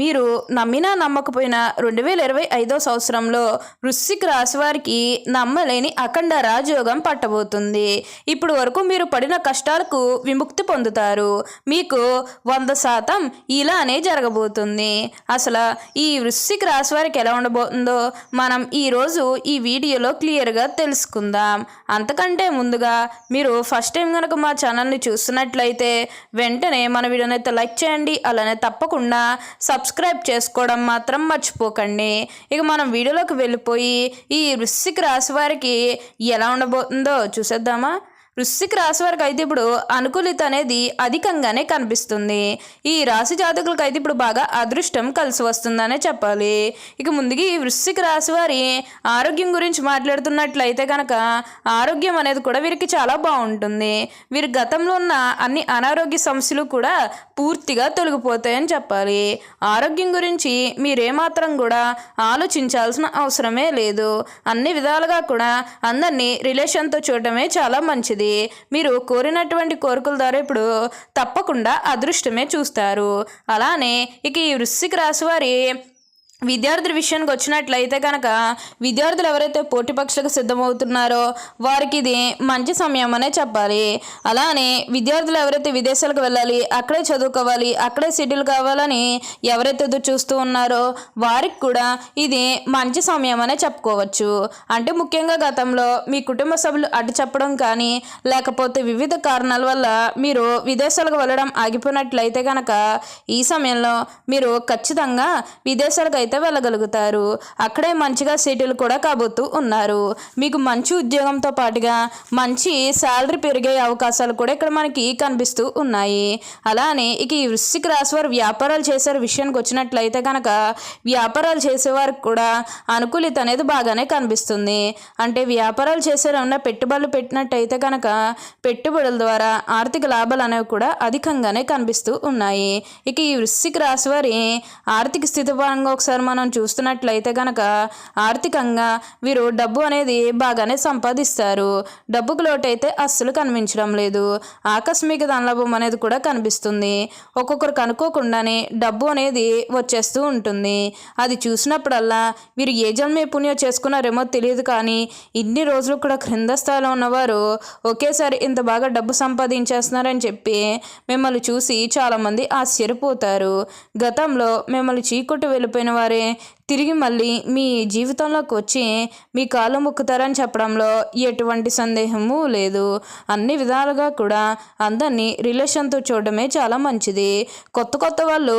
మీరు నమ్మినా నమ్మకపోయినా రెండు వేల ఇరవై ఐదో సంవత్సరంలో వృశ్చిక రాశి వారికి నమ్మలేని అఖండ రాజయోగం పట్టబోతుంది. ఇప్పుడు వరకు మీరు పడిన కష్టాలకు విముక్తి పొందుతారు. మీకు వంద శాతం ఇలానే జరగబోతుంది. అసలు ఈ వృశ్చిక రాశి వారికి ఎలా ఉండబోతుందో మనం ఈరోజు ఈ వీడియోలో క్లియర్గా తెలుసుకుందాం. అంతకంటే ముందుగా మీరు ఫస్ట్ టైం కనుక మా ఛానల్ని చూస్తున్నట్లయితే వెంటనే మన వీడియోని అయితే లైక్ చేయండి. అలానే తప్పకుండా సబ్ సబ్స్క్రైబ్ చేసుకోవడం మాత్రం మర్చిపోకండి. ఇక మనం వీడియోలోకి వెళ్ళిపోయి ఈ వృశ్చిక రాశి వారికి ఎలా ఉండబోతుందో చూసేద్దామా? వృశ్చిక రాశి వారికి అయితే ఇప్పుడు అనుకూలిత అనేది అధికంగానే కనిపిస్తుంది. ఈ రాశి జాతకులకు అయితే ఇప్పుడు బాగా అదృష్టం కలిసి వస్తుందనే చెప్పాలి. ఇక ముందుగా ఈ వృశ్చిక రాశి వారి ఆరోగ్యం గురించి మాట్లాడుతున్నట్లయితే కనుక ఆరోగ్యం అనేది కూడా వీరికి చాలా బాగుంటుంది. వీరి గతంలో ఉన్న అన్ని అనారోగ్య సమస్యలు కూడా పూర్తిగా తొలగిపోతాయని చెప్పాలి. ఆరోగ్యం గురించి మీరేమాత్రం కూడా ఆలోచించాల్సిన అవసరమే లేదు. అన్ని విధాలుగా కూడా అందరినీ రిలేషన్తో చూడటమే చాలా మంచిది. మీరు కోరినటువంటి కోరికల ద్వారా ఇప్పుడు తప్పకుండా అదృష్టమే చూస్తారు. అలానే ఇక ఈ వృశ్చిక రాశి వారి విద్యార్థుల విషయానికి వచ్చినట్లయితే కనుక విద్యార్థులు ఎవరైతే పోటీ పరీక్షలకు సిద్ధమవుతున్నారో వారికి ఇది మంచి సమయం అనే చెప్పాలి. అలానే విద్యార్థులు ఎవరైతే విదేశాలకు వెళ్ళాలి అక్కడే చదువుకోవాలి అక్కడే సెటిల్ కావాలని ఎవరైతే ఎదురు చూస్తూ ఉన్నారో వారికి కూడా ఇది మంచి సమయం అనే చెప్పుకోవచ్చు. అంటే ముఖ్యంగా గతంలో మీ కుటుంబ సభ్యులు అడ్డు చెప్పడం కానీ లేకపోతే వివిధ కారణాల వల్ల మీరు విదేశాలకు వెళ్ళడం ఆగిపోయినట్లయితే కనుక ఈ సమయంలో మీరు ఖచ్చితంగా విదేశాలకు అయితే వెళ్ళగలుగుతారు అక్కడే మంచిగా సెటిల్ కూడా కాబోతూ ఉన్నారు. మీకు మంచి ఉద్యోగంతో పాటుగా మంచి శాలరీ పెరిగే అవకాశాలు కూడా ఇక్కడ మనకి కనిపిస్తూ ఉన్నాయి. అలానే ఇక ఈ వృశ్చిక రాశి వారు వ్యాపారాలు చేసే విషయానికి వచ్చినట్లయితే కనుక వ్యాపారాలు చేసేవారికి కూడా అనుకూలిత అనేది బాగానే కనిపిస్తుంది. అంటే వ్యాపారాలు చేసేవారన్నా పెట్టుబడులు పెట్టినట్టయితే కనుక పెట్టుబడుల ద్వారా ఆర్థిక లాభాలు అనేవి కూడా అధికంగానే కనిపిస్తూ ఉన్నాయి. ఇక ఈ వృశ్చిక రాశి వారి ఆర్థిక స్థితి పరంగా ఒకసారి మనం చూస్తున్నట్లయితే కనుక ఆర్థికంగా వీరు డబ్బు అనేది బాగానే సంపాదిస్తారు. డబ్బుకు లోటైతే అస్సలు కనిపించడం లేదు. ఆకస్మిక ధనలాభం అనేది కూడా కనిపిస్తుంది. ఒక్కొక్కరు కనుక్కోకుండానే డబ్బు అనేది వచ్చేస్తూ ఉంటుంది. అది చూసినప్పుడల్లా వీరు ఏ జన్మే పుణ్యం చేసుకున్నారేమో తెలియదు కానీ ఇన్ని రోజులు కూడా క్రింద స్థాయిలో ఉన్నవారు ఒకేసారి ఇంత బాగా డబ్బు సంపాదించేస్తున్నారని చెప్పి మిమ్మల్ని చూసి చాలామంది ఆశ్చర్యపోతారు. గతంలో మిమ్మల్ని చీకొట్టు వెళ్ళిపోయిన వారే. తిరిగి మళ్ళీ మీ జీవితంలోకి వచ్చి మీ కాలు మొక్కుతారని చెప్పడంలో ఎటువంటి సందేహము లేదు. అన్ని విధాలుగా కూడా అందరినీ రిలేషన్తో చూడడమే చాలా మంచిది. కొత్త కొత్త వాళ్ళు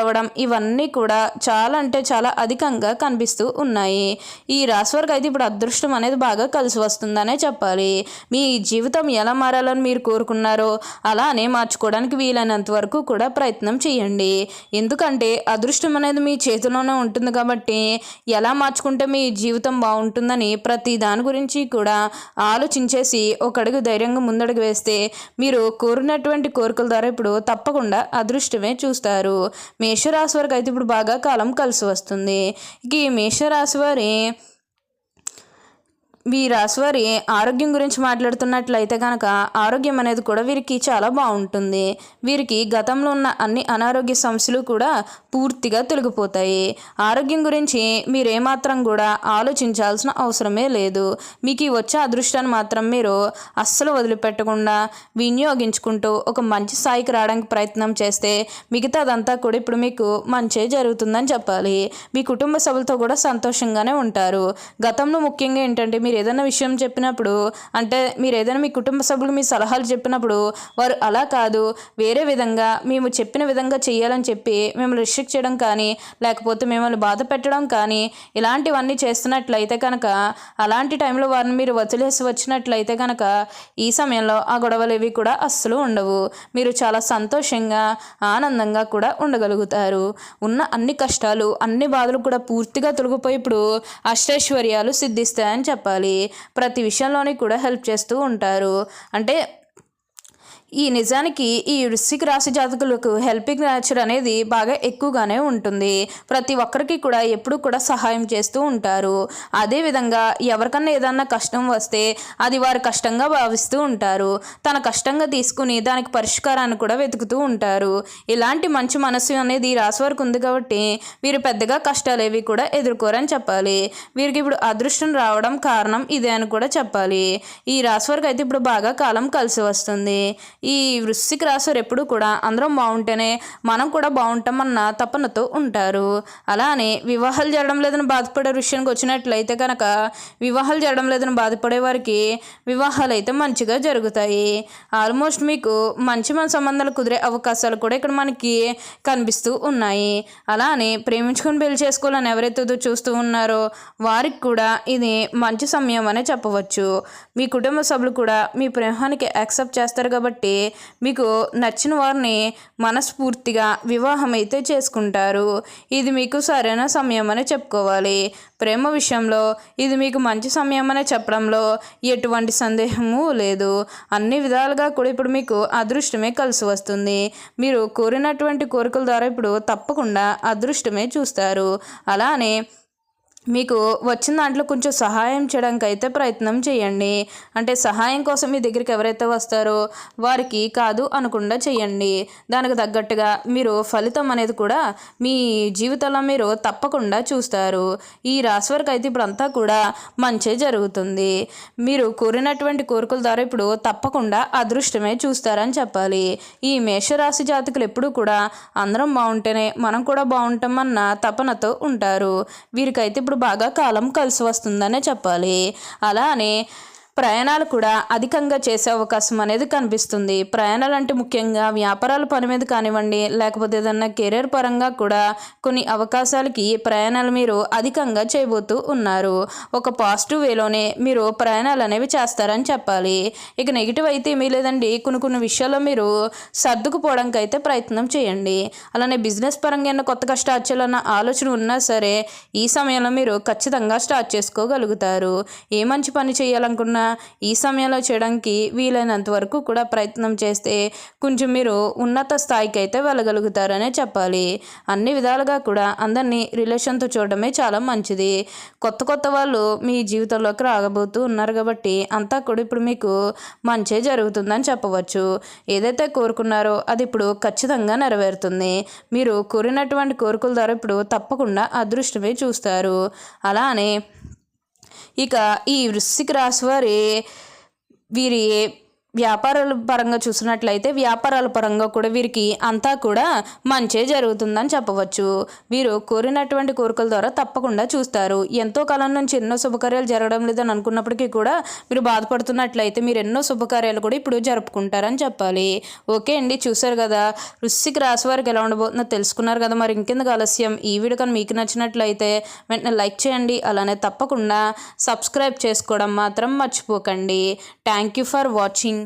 కలవడం ఇవన్నీ కూడా చాలా అంటే చాలా అధికంగా కనిపిస్తూ ఉన్నాయి. ఈ రాశి వారికి అయితే ఇప్పుడు అదృష్టం అనేది బాగా కలిసి వస్తుందనే చెప్పాలి. మీ జీవితం ఎలా మారాలని మీరు కోరుకున్నారో అలానే మార్చుకోవడానికి వీలైనంత వరకు కూడా ప్రయత్నం చేయండి. ఎందుకంటే అదృష్టం అనేది మీ చేతిలోనే ఉంటుంది కాబట్టి ఎలా మార్చుకుంటే మీ జీవితం బాగుంటుందని ప్రతి దాని గురించి కూడా ఆలోచించేసి ఒక అడుగు ధైర్యంగా ముందడుగు వేస్తే మీరు కోరినటువంటి కోరికల ద్వారా ఇప్పుడు తప్పకుండా అదృష్టమే చూస్తారు. మీ మేషరాశి వారికి అయితే ఇప్పుడు బాగా కాలం కలిసి వస్తుంది. ఇక ఈ మేషరాశి వారి రాశివారి ఆరోగ్యం గురించి మాట్లాడుతున్నట్లయితే కనుక ఆరోగ్యం అనేది కూడా వీరికి చాలా బాగుంటుంది. వీరికి గతంలో ఉన్న అన్ని అనారోగ్య సమస్యలు కూడా పూర్తిగా తొలగిపోతాయి. ఆరోగ్యం గురించి మీరేమాత్రం కూడా ఆలోచించాల్సిన అవసరమే లేదు. మీకు ఈ వచ్చే అదృష్టాన్ని మాత్రం మీరు అస్సలు వదిలిపెట్టకుండా వినియోగించుకుంటూ ఒక మంచి స్థాయికి రావడానికి ప్రయత్నం చేస్తే మిగతాదంతా కూడా ఇప్పుడు మీకు మంచే జరుగుతుందని చెప్పాలి. మీ కుటుంబ సభ్యులతో కూడా సంతోషంగానే ఉంటారు. గతంలో ముఖ్యంగా ఏంటంటే మీరు ఏదైనా విషయం చెప్పినప్పుడు అంటే మీరు ఏదైనా మీ కుటుంబ సభ్యులు మీ సలహాలు చెప్పినప్పుడు వారు అలా కాదు వేరే విధంగా మేము చెప్పిన విధంగా చేయాలని చెప్పి మిమ్మల్ని రిస్ట్రిక్ట్ చేయడం కానీ లేకపోతే మిమ్మల్ని బాధ పెట్టడం కానీ ఇలాంటివన్నీ చేస్తున్నట్లయితే కనుక అలాంటి టైంలో వారిని మీరు వదిలేసి వచ్చినట్లయితే కనుక ఈ సమయంలో ఆ గొడవలు ఇవి కూడా అస్సలు ఉండవు. మీరు చాలా సంతోషంగా ఆనందంగా కూడా ఉండగలుగుతారు. ఉన్న అన్ని కష్టాలు అన్ని బాధలు కూడా పూర్తిగా తొలగిపోయి ఇప్పుడు అష్టైశ్వర్యాలు సిద్ధిస్తాయని చెప్పాలి. ప్రతి విషయంలోని కూడా హెల్ప్ చేస్తూ ఉంటారు. అంటే ఈ నిజానికి ఈ వృశ్చిక రాశి జాతకులకు హెల్పింగ్ నేచర్ అనేది బాగా ఎక్కువగానే ఉంటుంది. ప్రతి ఒక్కరికి కూడా ఎప్పుడు కూడా సహాయం చేస్తూ ఉంటారు. అదేవిధంగా ఎవరికన్నా ఏదన్నా కష్టం వస్తే అది వారు కష్టంగా భావిస్తూ ఉంటారు. తన కష్టంగా తీసుకుని దానికి పరిష్కారాన్ని కూడా వెతుకుతూ ఉంటారు. ఇలాంటి మంచి మనసు అనేది ఈ రాశి వారికి ఉంది కాబట్టి వీరు పెద్దగా కష్టాలు ఏవి కూడా ఎదుర్కోరని చెప్పాలి. వీరికి ఇప్పుడు అదృష్టం రావడం కారణం ఇదే అని కూడా చెప్పాలి. ఈ రాశి వారికి అయితే ఇప్పుడు బాగా కాలం కలిసి వస్తుంది. ఈ వృశ్చిక రాశి ఎప్పుడు కూడా అందరం బాగుంటేనే మనం కూడా బాగుంటామన్న తపనతో ఉంటారు. అలానే వివాహాలు జరగడం లేదని బాధపడే విషయానికి వచ్చినట్లయితే కనుక వివాహాలు జరగడం లేదని బాధపడే వారికి వివాహాలు అయితే మంచిగా జరుగుతాయి. ఆల్మోస్ట్ మీకు మంచి మన సంబంధాలు కుదిరే అవకాశాలు కూడా ఇక్కడ మనకి కనిపిస్తూ ఉన్నాయి. అలానే ప్రేమించుకొని పెళ్ళి చేసుకోవాలని ఎవరైతే చూస్తూ ఉన్నారో వారికి కూడా ఇది మంచి సమయం అనే చెప్పవచ్చు. మీ కుటుంబ సభ్యులు కూడా మీ ప్రేమానికి యాక్సెప్ట్ చేస్తారు కాబట్టి కాబట్టి మీకు నచ్చిన వారిని మనస్ఫూర్తిగా వివాహం అయితే చేసుకుంటారు. ఇది మీకు సరైన సమయం అని చెప్పుకోవాలి. ప్రేమ విషయంలో ఇది మీకు మంచి సమయం అని చెప్పడంలో ఎటువంటి సందేహము లేదు. అన్ని విధాలుగా కూడా ఇప్పుడు మీకు అదృష్టమే కలిసి వస్తుంది. మీరు కోరినటువంటి కోరికల ద్వారా ఇప్పుడు తప్పకుండా అదృష్టమే చూస్తారు. అలానే మీకు వచ్చిన దాంట్లో కొంచెం సహాయం చేయడానికి అయితే ప్రయత్నం చేయండి. అంటే సహాయం కోసం మీ దగ్గరికి ఎవరైతే వస్తారో వారికి కాదు అనకుండా చేయండి. దానికి తగ్గట్టుగా మీరు ఫలితం అనేది కూడా మీ జీవితంలో మీరు తప్పకుండా చూస్తారు. ఈ రాశి వరకు అయితే ఇప్పుడు అంతా కూడా మంచే జరుగుతుంది. మీరు కోరినటువంటి కోరికల ద్వారా ఇప్పుడు తప్పకుండా అదృష్టమే చూస్తారని చెప్పాలి. ఈ మేషరాశి జాతకులు ఎప్పుడూ కూడా అందరం బాగుంటేనే మనం కూడా బాగుంటామన్న తపనతో ఉంటారు. వీరికైతే ఇప్పుడు బాగా కాలం కలిసి వస్తుందనే చెప్పాలి. అలానే ప్రయాణాలు కూడా అధికంగా చేసే అవకాశం అనేది కనిపిస్తుంది. ప్రయాణాలు అంటే ముఖ్యంగా వ్యాపారాల పని మీద కానివ్వండి లేకపోతే ఏదన్నా కెరీర్ పరంగా కూడా కొన్ని అవకాశాలకి ప్రయాణాలు మీరు అధికంగా చేయబోతూ ఉన్నారు. ఒక పాజిటివ్ వేలోనే మీరు ప్రయాణాలు అనేవి చేస్తారని చెప్పాలి. ఇక నెగిటివ్ అయితే ఏమీ లేదండి. కొన్ని కొన్ని విషయాల్లో మీరు సర్దుకుపోవడానికి అయితే ప్రయత్నం చేయండి. అలానే బిజినెస్ పరంగా ఏమైనా కొత్తగా స్టార్ట్ చేయాలన్న ఆలోచన ఉన్నా సరే ఈ సమయంలో మీరు ఖచ్చితంగా స్టార్ట్ చేసుకోగలుగుతారు. ఏ మంచి పని చేయాలనుకున్నా ఈ సమయంలో చేయడానికి వీలైనంత వరకు కూడా ప్రయత్నం చేస్తే కొంచెం మీరు ఉన్నత స్థాయికి అయితే వెళ్ళగలుగుతారనే చెప్పాలి. అన్ని విధాలుగా కూడా అందరినీ రిలేషన్తో చూడడమే చాలా మంచిది. కొత్త కొత్త వాళ్ళు మీ జీవితంలోకి రాగబోతూ ఉన్నారు కాబట్టి అంతా కూడా ఇప్పుడు మీకు మంచే జరుగుతుందని చెప్పవచ్చు. ఏదైతే కోరుకున్నారో అది ఇప్పుడు ఖచ్చితంగా నెరవేరుతుంది. మీరు కోరినటువంటి కోరికల ద్వారా ఇప్పుడు తప్పకుండా అదృష్టమే చూస్తారు. అలానే ఇక ఈ వృశ్చిక రాశి వారి వీరి వ్యాపారాల పరంగా చూసినట్లయితే వ్యాపారాల పరంగా కూడా వీరికి అంతా కూడా మంచే జరుగుతుందని చెప్పవచ్చు. వీరు కోరినటువంటి కోరికల ద్వారా తప్పకుండా చూస్తారు. ఎంతో కాలం నుంచి ఎన్నో శుభకార్యాలు జరగడం లేదని అనుకున్నప్పటికీ కూడా మీరు బాధపడుతున్నట్లయితే మీరు ఎన్నో శుభకార్యాలు కూడా ఇప్పుడు జరుపుకుంటారని చెప్పాలి. ఓకే అండి చూశారు కదా. వృశ్చిక రాశి వారికి ఎలా ఉండబోతుందో తెలుసుకున్నారు కదా. మరి ఇంకెందుకు ఆలస్యం? ఈ వీడియో కానీ మీకు నచ్చినట్లయితే వెంటనే లైక్ చేయండి. అలానే తప్పకుండా సబ్స్క్రైబ్ చేసుకోవడం మాత్రం మర్చిపోకండి. Thank you for watching.